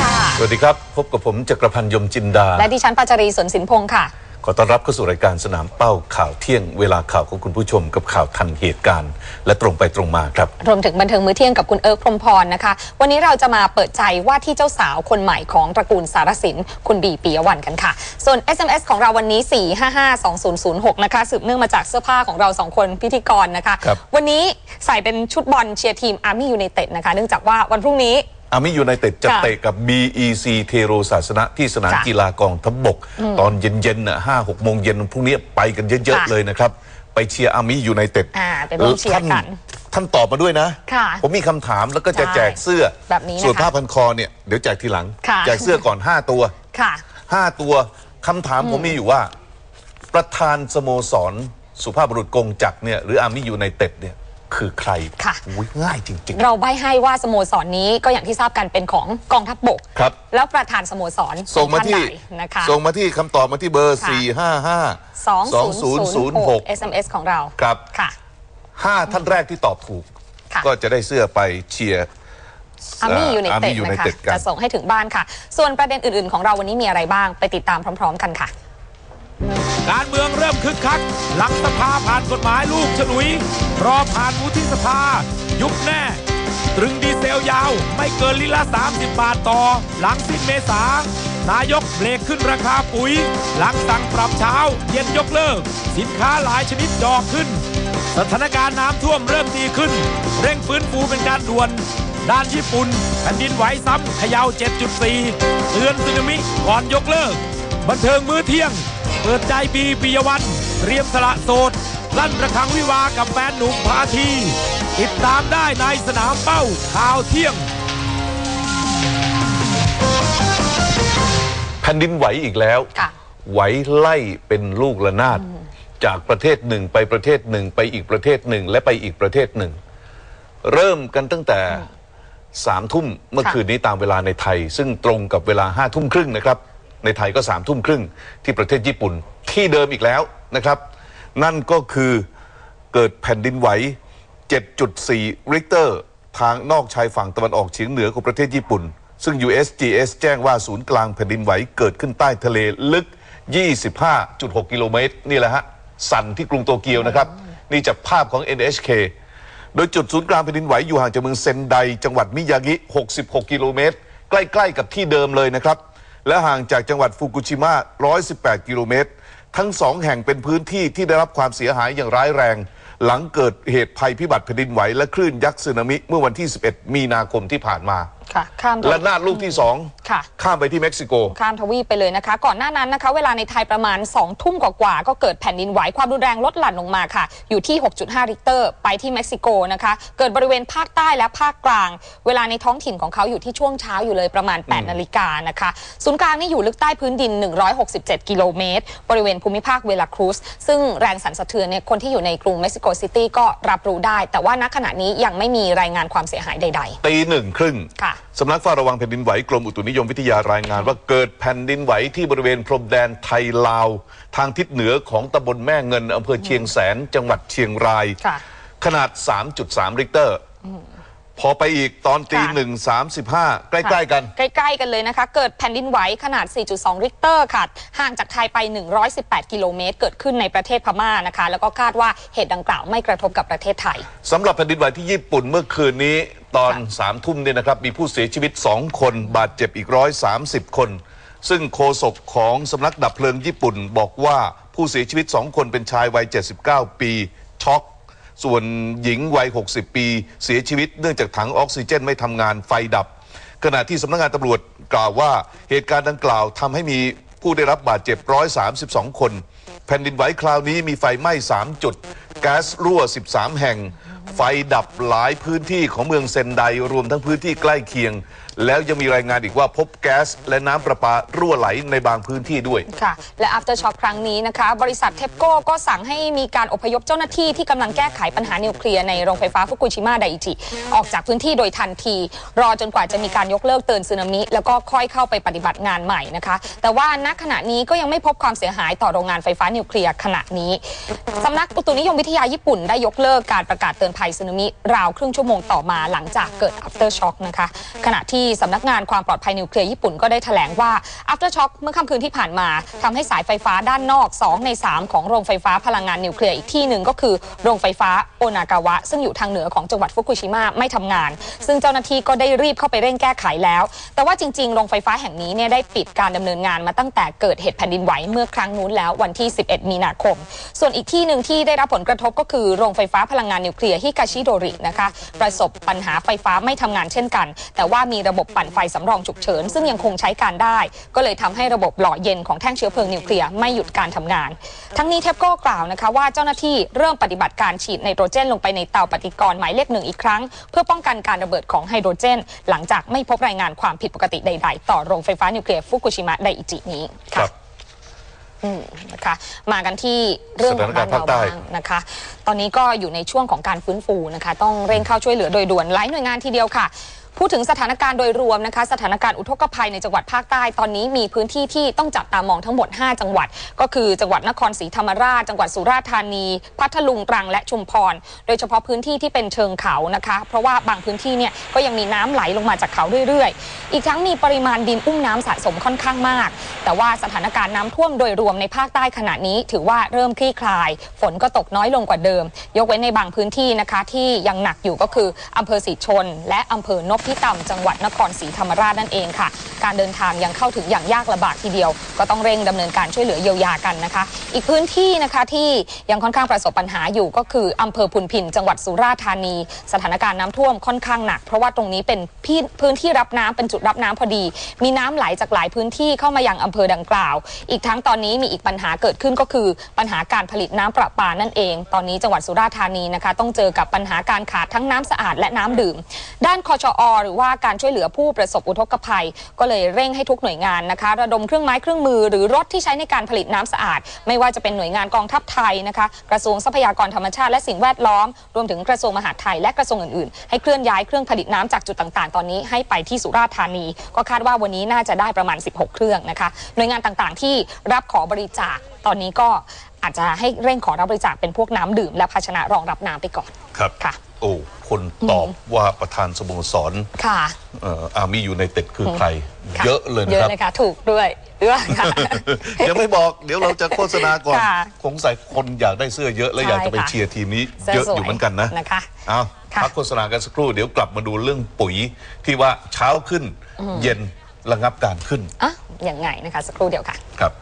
ค่ะ สวัสดีครับ พบกับผมจักรพันธ์ยมจินดา และดิฉันปาจารีสนสินพงศ์ค่ะ ขอต้อนรับเข้าสู่รายการสนามเป้าข่าวเที่ยง เวลาข่าวของคุณผู้ชมกับข่าวทันเหตุการณ์ และตรงไปตรงมาครับ รวมถึงบันเทิงมื้อเที่ยงกับคุณเอิร์กพรหมพรนะคะ วันนี้เราจะมาเปิดใจว่าที่เจ้าสาวคนใหม่ของตระกูลสารสินคุณบีปียวันกันค่ะ ส่วน SMS ของเราวันนี้ 4552006 นะคะสืบเนื่องมาจากเสื้อผ้าของเราสองคนพิธีกรนะคะ ครับ วันนี้ใส่เป็นชุดบอลเชียร์ทีมอาร์มี่ยูไนเต็ดนะคะ เนื่องจากว่าวันพรุ่งนี้ อามิยูไนเต็ดจะค่ะเตะกับ BEC เทโรศาสนะที่สนามค่ะกีฬากองทัพบก ตอนเย็นๆน่ะห้าหกโมงเย็นพรุ่งนี้ไปกันเยอะค่ะๆเลยนะครับ ไปเชียร์อามิยูไนเต็ดอ่าไปร่วมเชียร์กันท่าท่านตอบมาด้วยนะ ค่ะผมมีคำถามแล้วก็จะใช่แจกเสื้อ แบบนี้นะคะส่วนผ้าพันคอเนี่ยเดี๋ยวแจกทีหลัง ค่ะ แจกเสื้อก่อน 5 ตัว ค่ะห้าตัวคำถามผมมีอยู่ว่า ประธานสโมสร สุภาพบุรุษกงจักรเนี่ยหรืออาร์มี่ยูไนเต็ดเนี่ย คือใครค่ะ อุ๊ยง่ายจริง เราใบให้ว่าสโมสรนี้ก็อย่างที่ทราบกันเป็นของกองทัพบก ครับ แล้วประธานสโมสรๆ ส่งมาที่ เป็นท่นใดนะคะ ส่งมาที่คำตอบมาที่เบอร์ ค่ะ 4 5 5 2006 2006 SMS ของเราครับ ค่ะ5ท่านแรกที่ตอบถูก ค่ะ ก็จะได้เสื้อไปเชียร์ อาร์มี่ยูไนอาร์เต็มี่ดยูไนนะคะเต็ดกัน จะส่งให้ถึงบ้านค่ะ ส่วนประเด็นอื่น ๆ ของเราวันนี้มีอะไรบ้าง ไปติดตามพร้อม ๆ กันค่ะ การเมืองเริ่มคึกคัก หลังสภาผ่านกฎหมายลูกฉลุย รอผ่านวุฒิสภา ยุบแน่ ตรึงดีเซลยาว ไม่เกินลิละ 30 บาทต่อ หลังสิ้นเมษานายกเบรกขึ้นราคาปุ๋ย หลังสั่งปรับเช้า เย็นยกเลิก สินค้าหลายชนิดจองขึ้น สถานการณ์น้ำท่วมเริ่มดีขึ้น เร่งฟื้นฟูเป็นการด่วน ด้านญี่ปุ่นแผ่นดินไหวซ้ำเขย่า7.4 เตือนสึนามิก่อนยกเลิก บันเทิงมื้อเที่ยง เปิดใจบีปิยวันเตรียมสละโสดลั่นระฆังวิวากับแฟนหนุ่มพาที ติดตามได้ในสนามเป้าข่าวเที่ยง แผ่นดินไหวอีกแล้ว ค่ะ ไหวไล่เป็นลูกระนาด จากประเทศหนึ่งไปประเทศหนึ่งไปอีกประเทศหนึ่งและไปอีกประเทศหนึ่ง เริ่มกันตั้งแต่สามทุ่มเมื่อค่ะคืนนี้ตามเวลาในไทย ซึ่งตรงกับเวลาห้าทุ่มครึ่งนะครับ ในไทยก็สามทุ่มครึ่งที่ประเทศญี่ปุ่นที่เดิมอีกแล้วนะครับ นั่นก็คือเกิดแผ่นดินไหว 7.4 ริกเตอร์ ทางนอกชายฝั่งตะวันออกเฉียงเหนือของประเทศญี่ปุ่น ซึ่ง USGS แจ้งว่าศูนย์กลางแผ่นดินไหวเกิดขึ้นใต้ทะเลลึก 25.6 กิโลเมตร นี่แหละฮะ สั่นที่กรุงโตเกียวนะครับ นี่จากภาพของ NHK โดยจุดศูนย์กลางแผ่นดินไหวอยู่ห่างจากเมืองเซนได จังหวัดมิยากิ 66 กิโลเมตร ใกล้ ๆ กับที่เดิมเลยนะครับ และห่างจากจังหวัดฟุกุชิมะ 118 กิโลเมตร ทั้งสองแห่งเป็นพื้นที่ที่ได้รับความเสียหายอย่างร้ายแรง หลังเกิดเหตุภัยพิบัติแผ่นดินไหวและคลื่นยักษ์สึนามิเมื่อวันที่ 11 มีนาคมที่ผ่านมา ค่ะข้ามและนาดลูกที่สองค่ะ ข้ามไปที่เม็กซิโก ข้ามทวีปไปเลยนะคะ ก่อนหน้านั้นนะคะ เวลาในไทยประมาณ2ทุ่มกว่าๆก็เกิดแผ่นดินไหวความรุนแรงลดหลั่นลงมาค่ะ อยู่ที่ 6.5 ริกเตอร์ ไปที่เม็กซิโกนะคะ เกิดบริเวณภาคใต้และภาคกลาง เวลาในท้องถิ่นของเขาอยู่ที่ช่วงเช้าอยู่เลยประมาณ 8 นาฬิกานะคะศูนย์กลางนี่อยู่ลึกใต้พื้นดิน 167 กิโลเมตร บริเวณภูมิภาคเวลาครูสซึ่งแรงสั่นสะเทือนเนี่ยคนที่อยู่ในกรุงเม็กซิโกซิตี้ก็รับรู้ได้ แต่ว่าณขณะนี้ยังไม่มีรายงานความเสียหายใดตีหนึ่งครึ่งค่ะสำนักเฝ้าระวังแผ่นดินไหวกรมอุตุนิยมวิทยารายงาน ว่าเกิดแผ่นดินไหวที่บริเวณพรมแดนไทยลาว ทางทิศเหนือของตำบลแม่เงินอำเภอเชียงแสน จังหวัดเชียงรายค่ะขนาด 3.3 ริกเตอร์ พอไปอีกตอนตีค่ะหนึ่งสามสิบห้าใกล้ๆกัน ใกล้ ๆ กันเลยนะคะ เกิดแผ่นดินไหวขนาด 4.2 ริกเตอร์ค่ะ ห่างจากไทยไป 118 กิโลเมตร เกิดขึ้นในประเทศพม่านะคะ แล้วก็คาดว่าเหตุดังกล่าวไม่กระทบกับประเทศไทย สำหรับแผ่นดินไหวที่ญี่ปุ่นเมื่อคืนนี้ตอนค่ะสามทุ่มเนี่ยนะครับ มีผู้เสียชีวิต 2 คน บาดเจ็บอีก 130 คน ซึ่งโฆษกของสำนักดับเพลิงญี่ปุ่นบอกว่าผู้เสียชีวิต 2 คนเป็นชายวัย 79 ปีช็อก ส่วนหญิงวัย 60 ปี เสียชีวิตเนื่องจากถังออกซิเจนไม่ทำงานไฟดับ ขณะที่สำนักงานตำรวจกล่าวว่าเหตุการณ์ดังกล่าวทำให้มีผู้ได้รับบาดเจ็บ 132 คน แผ่นดินไหวคราวนี้มีไฟไหม้ 3 จุด แก๊สรั่ว 13 แห่ง ไฟดับหลายพื้นที่ของเมืองเซนไดรวมทั้งพื้นที่ใกล้เคียง แล้วยังมีรายงานอีกว่าพบแก๊สและน้ำประปารั่วไหลในบางพื้นที่ด้วย ค่ะ และ after shock ครั้งนี้นะคะ บริษัทเทปโก้ก็สั่งให้มีการอพยพเจ้าหน้าที่ที่กำลังแก้ไขปัญหานิวเคลียร์ในโรงไฟฟ้าฟุกุชิมะไดอิจิ ออกจากพื้นที่โดยทันที รอจนกว่าจะมีการยกเลิกเตือนสึนามิ แล้วก็ค่อยเข้าไปปฏิบัติงานใหม่นะคะ แต่ว่าณขณะนี้ก็ยังไม่พบความเสียหายต่อโรงงานไฟฟ้านิวเคลียร์ขณะนี้สำนักอุตุนิยมวิทยาญี่ปุ่นได้ยกเลิกการประกาศเตือนภัยสึนามิราวครึ่งชั่วโมงต่อมาหลังจากเกิด after shock นะคะขณะที่สำนักงานความปลอดภัยนิวเคลียร์ญี่ปุ่นก็ได้แถลงว่า aftershock เมื่อค่ำคืนที่ผ่านมาทำให้สายไฟฟ้าด้านนอก 2 ใน 3 ของโรงไฟฟ้าพลังงานนิวเคลียร์อีกที่หนึ่งก็คือโรงไฟฟ้าโอนากาวะ ซึ่งอยู่ทางเหนือของจังหวัดฟุกุชิมะไม่ทำงาน ซึ่งเจ้าหน้าที่ก็ได้รีบเข้าไปเร่งแก้ไขแล้ว แต่ว่าจริงๆโรงไฟฟ้าแห่งนี้เนี่ยได้ปิดการดำเนินงานมาตั้งแต่เกิดเหตุแผ่นดินไหวเมื่อครั้งนู้นแล้ววันที่ 11 มีนาคม ส่วนอีกที่หนึ่งที่ได้รับผลกระทบก็คือโรงไฟฟ้าพลังงานนิวเคลียร์ฮิกาชิโดรินะคะประสบปัญหาไฟฟ้าไม่ทำงานเช่นกัน แต่ว่ามีระบบปั่นไฟสำรองฉุกเฉิน ซึ่งยังคงใช้การได้ ก็เลยทำให้ระบบหล่อเย็นของแท่งเชื้อเพลิงนิวเคลียร์ไม่หยุดการทำงาน ทั้งนี้เทปโก้กล่าวนะคะว่าเจ้าหน้าที่เริ่มปฏิบัติการฉีดไนโตรเจนลงไปในเตาปฏิกรณ์หมายเลขหนึ่งอีกครั้ง เพื่อป้องกันการระเบิดของไฮโดรเจน หลังจากไม่พบรายงานความผิดปกติใด ๆ ต่อโรงไฟฟ้านิวเคลียร์ฟุกุชิมะไดอิจินี้คค่ะรับอืมนะคะมากันที่เรื่องของบ้านเราสถานการณ์ภาคใต้บ้างนะคะ ตอนนี้ก็อยู่ในช่วงของการฟื้นฟูนะคะ ต้องเร่งเข้าช่วยเหลือโดยด่วนหลายหน่วยงานทีเดียวค่ะ พูดถึงสถานการณ์โดยรวมนะคะ สถานการณ์อุทกภัยในจังหวัดภาคใต้ตอนนี้มีพื้นที่ที่ต้องจับตามองทั้งหมด 5 จังหวัด ก็คือจังหวัดนครศรีธรรมราช จังหวัดสุราษฎร์ธานี พัทลุงตรังและชุมพร โดยเฉพาะพื้นที่ที่เป็นเชิงเขานะคะ เพราะว่าบางพื้นที่เนี่ยก็ยังมีน้ำไหลลงมาจากเขาเรื่อยๆ อีกทั้งมีปริมาณดินอุ้มน้ำสะสมค่อนข้างมาก แต่ว่าสถานการณ์น้ำท่วมโดยรวมในภาคใต้ขณะนี้ ถือว่าเริ่มคลี่คลาย ฝนก็ตกน้อยลงกว่าเดิม ยกเว้นในบางพื้นที่นะคะที่ยังหนักอยู่ก็คืออำเภอศรีชน และอำเภอนพที่ต่ำจังหวัดนครศรีธรรมราชนั่นเองค่ะ การเดินทางยังเข้าถึงอย่างยากลำบากทีเดียว ก็ต้องเร่งดำเนินการช่วยเหลือเยียวยากันนะคะ อีกพื้นที่นะคะที่ยังค่อนข้างประสบปัญหาอยู่ก็คืออำเภอพุนพิน จังหวัดสุราษฎร์ธานี สถานการณ์น้ำท่วมค่อนข้างหนัก เพราะว่าตรงนี้เป็นพพื้นที่รับน้ำเป็นจุดรับน้ำพอดี มีน้ำไหลจากหลายพื้นที่เข้ามายังอำเภอดังกล่าว อีกทั้งตอนนี้มีอีกปัญหาเกิดขึ้นก็คือปัญหาการผลิตน้ำประปานั่นเอง ตอนนี้จังหวัดสุราษฎร์ธานีนะคะ ต้องเจอกับปัญหาการขาดทั้งน้ำสะอาดและน้ำดื่ม ด้านคอชอหรือว่าการช่วยเหลือผู้ประสบอุทกภัย ก็เลยเร่งให้ทุกหน่วยงานนะคะ ระดมเครื่องไม้เครื่องมือ หรือรถที่ใช้ในการผลิตน้ำสะอาด ไม่ว่าจะเป็นหน่วยงานกองทัพไทยนะคะ กระทรวงทรัพยากรธรรมชาติและสิ่งแวดล้อม รวมถึงกระทรวงมหาดไทยและกระทรวงอื่นๆ ให้เคลื่อนย้ายเครื่องผลิตน้ำจากจุดต่างๆ ตอนนี้ให้ไปที่สุราษฎร์ธานี ก็คาดว่าวันนี้น่าจะได้ประมาณ 16 เครื่องนะคะ หน่วยงานต่างๆ ที่รับขอบริจาคตอนนี้ก็อาจจะให้เร่งขอรับบริจาคเป็นพวกน้ำดื่มและภาชนะรองรับน้ำไปก่อน ครับค่ะ โอ้คนตอบว่าประธานสโมสรค่ะเอ่อาร์มี่ยูไนเต็ดคือใครค่ะเยอะเลยเยนะอะครับเลยค่ะถูกด้วยด้วยค่ะยังไม่บอกเดี๋ยวเราจะโฆษณาก่อนค่ะคงใส่คนอยากได้เสื้อเยอะและใช่อยากจะไปค่ะเชียร์ทีมนี้เสื้อเยอะสวยอยู่เหมือนกันนะนะคะเอาค่ะพักโฆษณากันสักครู่เดี๋ยวกลับมาดูเรื่องปุ๋ยที่ว่าเช้าขึ้น เย็นระงับการขึ้นอะยังไงนะคะ สักครู่เดียวค่ะครับ